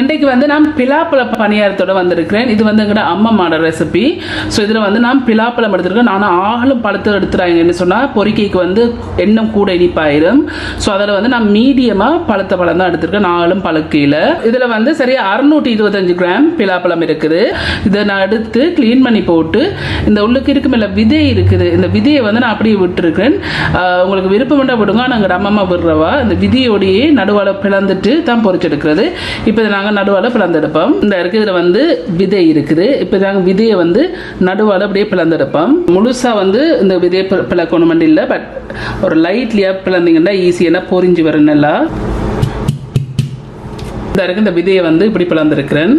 இன்றைக்கு வந்து நான் பிலாப்பழ பணியாரத்தோட வந்திருக்கிறேன். இது வந்து எங்களோட அம்மாவோட ரெசிபி ஸோ இதில் வந்து நான் பிலாப்பழம் எடுத்திருக்கேன். நான் ஆளும் பழத்தை எடுத்துறாங்கன்னு சொன்னால் பொறிக்கைக்கு வந்து எண்ணம் கூட இனிப்பாயிரும். ஸோ அதில் வந்து நான் மீடியமாக பழுத்த பழம் தான் எடுத்திருக்கேன். நாலும் பழுக்கையில். இதில் வந்து சரியாக அறுநூற்றி இருபத்தஞ்சு கிராம் பிலாப்பழம் இருக்குது. இதை நான் எடுத்து க்ளீன் பண்ணி போட்டு இந்த உள்ளுக்கு இருக்குமில்ல விதை இருக்குது. இந்த விதையை வந்து நான் அப்படியே விட்டுருக்கேன் உங்களுக்கு விருப்பம் விடுங்க. நாங்கள் அம்மம்மா விடுறவா? இந்த விதியோடையே நடுவால் பிளந்துட்டு தான் பொரிச்செடுக்கிறது இப்போ இதை நாங்கள் நடுவால் பிளந்தெடுப்போம். இந்த இருக்கிறதுல இதில் வந்து விதை இருக்குது. இப்போ நாங்கள் விதையை வந்து நடுவால் அப்படியே பிளந்தெடுப்போம். முழுசாக வந்து இந்த விதையை பி- பிளக்கணும் இல்லை பட் ஒரு லைட்லியாக பிளந்தீங்கன்னா ஈஸியாக பொரிஞ்சு வரும் நல்லா இந்த இருக்கு இந்த விதையை வந்து இப்படி பிளந்திருக்கிறேன்.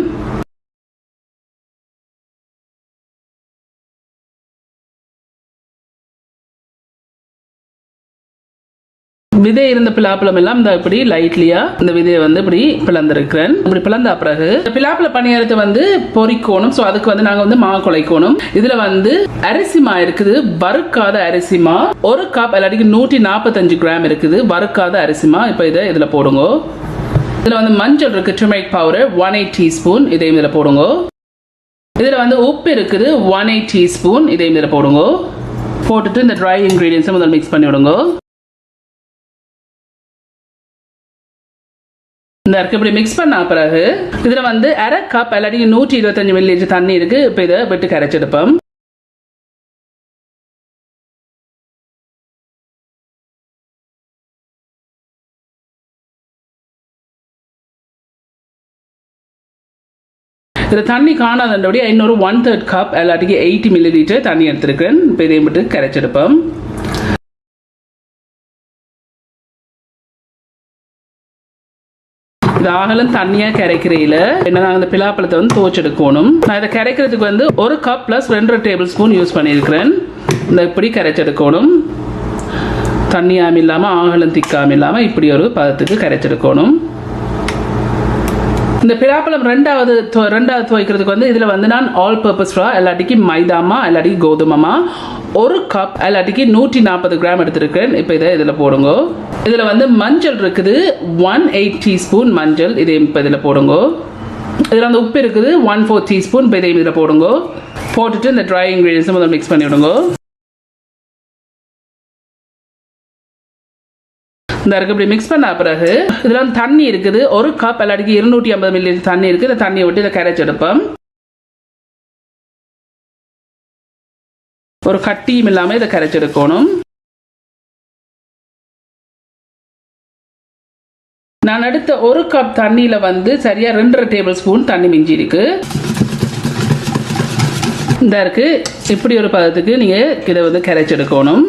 விதை இருந்த பிலாப்பழம் எல்லாம் இந்த இப்படி லைட்லியா இந்த விதையை வந்து இப்படி பிளந்திருக்கிறேன். இப்படி பிளந்த பிறகு இந்த பிலாப்பழ பணியாரத்தை வந்து பொரிக்கணும் ஸோ அதுக்கு வந்து நாங்கள் வந்து மா குலைக்கணும். இதுல வந்து அரிசி மா இருக்குது. வறுக்காத அரிசி மா. ஒரு கப் இல்லாட்டிக்கு நூற்றி நாற்பத்தஞ்சு கிராம் இருக்குது. வறுக்காத அரிசி மா. இப்போ இதை இதில் போடுங்க. இதில் வந்து மஞ்சள் இருக்கு turmeric powder one eight teaspoon இதையும் இதில் போடுங்க. இதில் வந்து உப்பு இருக்குது ஒன் எயிட் டீஸ்பூன் இதையும் இதில் போடுங்க. போட்டுட்டு இந்த ட்ரை இன்க்ரீடியன்ஸை முதல்ல மிக்ஸ் பண்ணி விடுங்க இந்த இருக்கு இப்படி மிக்ஸ் பண்ண பிறகு இதுல வந்து அரை கப் இல்லாட்டி நூற்றி இருபத்தஞ்சு மில்லி தண்ணி இருக்கு. இப்போ இதை விட்டு கரைச்செடுப்போம் இதில் தண்ணி காணாதபடி இன்னொரு ஒன் தேர்ட் கப் இல்லாட்டிக்கு எயிட்டி மில்லி லிட்டர் தண்ணி எடுத்திருக்கேன் இப்போ இதையும் விட்டு கரைச்செடுப்போம் தாகலும் ஆகலும் தண்ணியாக கரைக்கிறையில் என்ன நாங்கள் இந்த பிலாப்பழத்தை வந்து துவச்செடுக்கணும். நான் இதை கரைக்கிறதுக்கு வந்து ஒரு கப் ப்ளஸ் ரெண்டு டேபிள் ஸ்பூன் யூஸ் பண்ணியிருக்கிறேன். இந்த இப்படி கரைச்செடுக்கணும். தண்ணியாம இல்லாமல் ஆகலும் திக்காம இல்லாமல் இப்படி ஒரு பதத்துக்கு கரைச்செடுக்கணும். இந்த பிலாப்பழம் ரெண்டாவது துவ- ரெண்டாவது துவைக்கிறதுக்கு வந்து இதில் வந்து நான் ஆல் பர்பஸ் ஃப்ளா எல்லாட்டிக்கு மைதாமா எல்லாட்டிக்கு கோதுமமா ஒரு கப் எல்லாட்டிக்கு நூற்றி நாற்பது கிராம் எடுத்திருக்கேன் இப்போ இதை இதில் போடுங்க. இதில் வந்து மஞ்சள் இருக்குது. ஒன் எயிட் டீஸ்பூன் மஞ்சள். இதையும் இப்போ இதில் போடுங்க. இதில் வந்து உப்பு இருக்குது. ஒன் ஃபோர் டீஸ்பூன் இப்போ இதையும் இதில் போடுங்க. போட்டுட்டு இந்த ட்ரை இன்க்ரீடியன்ஸை முதல்ல மிக்ஸ் பண்ணி விடுங்க. இந்த இருக்கு இப்படி மிக்ஸ் பண்ண பிறகு இதில் வந்து தண்ணி இருக்குது. ஒரு கப் எல்லாடிக்கு இருநூற்றி ஐம்பது மில்லி தண்ணி இருக்குது இந்த தண்ணியை விட்டு இதை கரைச்சி எடுப்போம். ஒரு கட்டியும் இல்லாமல் இதை கரைச்சி எடுக்கணும். நான் அடுத்த ஒரு கப் தண்ணியில் வந்து சரியாக ரெண்டரை டேபிள் ஸ்பூன் தண்ணி மிஞ்சி இருக்கு. இந்த இருக்கு. இப்படி ஒரு பதத்துக்கு நீங்கள் இதை வந்து கரைச்செடுக்கணும்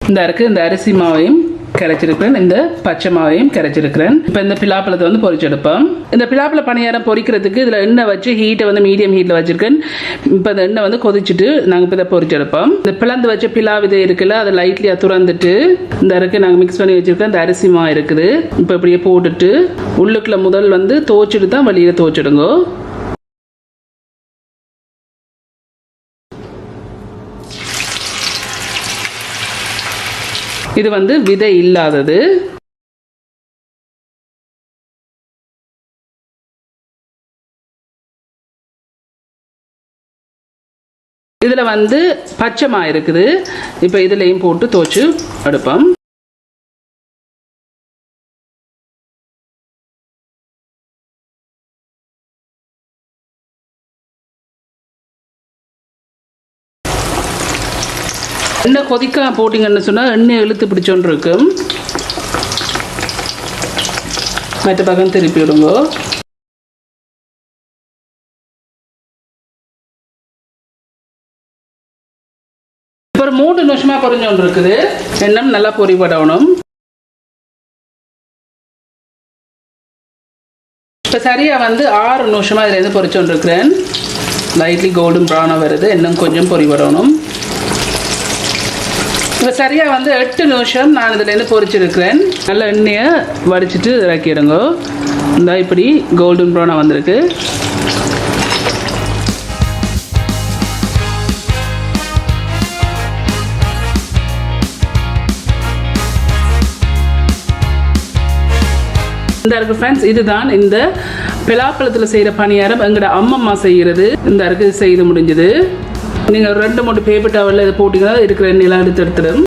இந்த இருக்கு. இந்த அரிசி மாவையும் கரைச்சிருக்கிறேன். இந்த பச்சை மாவையும் கரைச்சிருக்கிறேன். இப்போ இந்த பிலாப்பழத்தை வந்து பொறிச்செடுப்போம். இந்த பிலாப்பழ பணியாரம் பொறிக்கிறதுக்கு இதில் எண்ணெய் வச்சு ஹீட்டை வந்து மீடியம் ஹீட்டில் வச்சிருக்கேன். இப்போ இந்த எண்ணெய் வந்து கொதிச்சுட்டு நாங்கள் இப்போ இதை பொரிச்செடுப்போம் இந்த பிளந்து வச்ச பிலா விதை இருக்குல்ல அதை லைட்லியாக துறந்துட்டு இந்த இருக்கு நாங்கள் மிக்ஸ் பண்ணி வச்சிருக்கோம். இந்த அரிசி மா இருக்குது. இப்போ இப்படியே போட்டுட்டு உள்ளுக்குள்ள முதல் வந்து துவச்சிட்டு தான் வெளியில் துவச்சிடுங்க இது வந்து விதை இல்லாதது. இதில் வந்து பச்சைமா இருக்குது. இப்போ இதுலேயும் போட்டு தோச்சு எடுப்போம் எண்ணெய் கொதிக்க போட்டிங்கன்னு சொன்னால் எண்ணெய் இழுத்து பிடிச்சோன்னு இருக்கும் மற்ற பக்கம் திருப்பி விடுங்க. இப்போ ஒரு மூணு நிமிஷமாக பொறிஞ்சோன்னு இருக்குது. எண்ணம் நல்லா பொரிபடணும் இப்போ சரியாக வந்து ஆறு நிமிஷமாக இதுலேருந்து பொரிச்சோன்னு இருக்கிறேன். லைட்லி கோல்டன் ப்ரௌனாக வருது. இன்னும் கொஞ்சம் பொரிபடணும் இப்போ சரியாக வந்து எட்டு நிமிஷம் நான் இதுலேருந்து பொரிச்சிருக்கிறேன் நல்ல எண்ணெயை வடிச்சிட்டு இறக்கிடுங்க. இந்த இப்படி கோல்டன் ப்ரௌனாக வந்திருக்கு. இந்த இருக்கு ஃப்ரெண்ட்ஸ் இதுதான் இந்த பிலாப்பழத்தில் செய்கிற பணியாரம். எங்களோட அம்மம்மா செய்கிறது இந்த இருக்கு செய்து முடிஞ்சது. நீங்கள் ரெண்டு மூணு பேப்பர் டவலில் இதை போட்டிங்கன்னா இருக்கிற நிலம் எடுத்து எடுத்துடும்